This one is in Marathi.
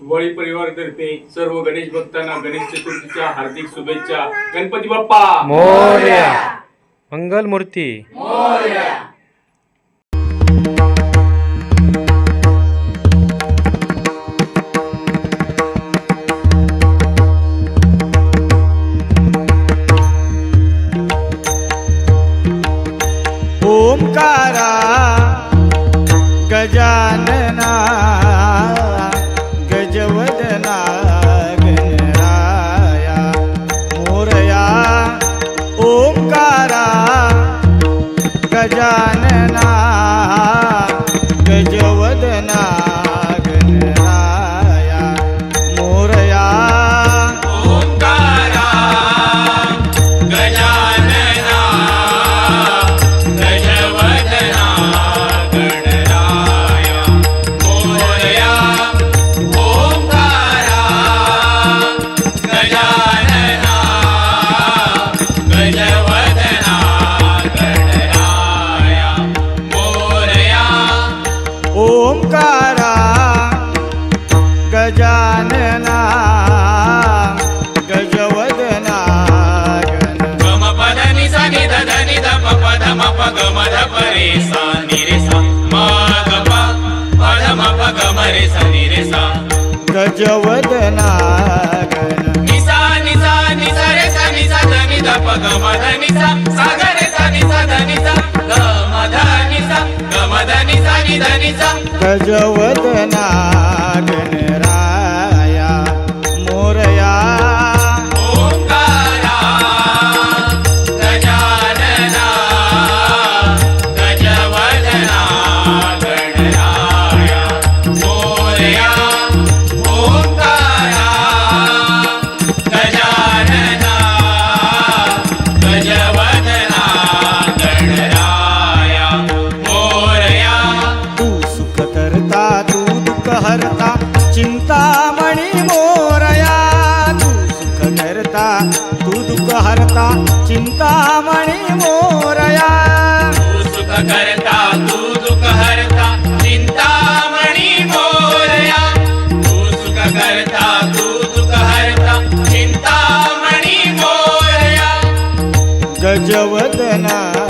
वळी परिवारतर्फे सर्व गणेश भक्तांना गणेश चतुर्थीच्या हार्दिक शुभेच्छा. गणपती बाप्पा! मोर्या. मंगल मूर्ती. ओंकारा गजानना गजानना रे सा. नि सा सा प ग म सा. सा ग सा सा. ग म सा. ग म सा नि सा. गजवदना भरता चिंतामणी मोरया तू सुख करता तू दुःख हरता चिंतामणी मोरया. तू सुख करता तू दुःख हरता चिंतामणी मोरया. तू सुख करता तू दुःख हरता चिंतामणी मोरया. गजवदना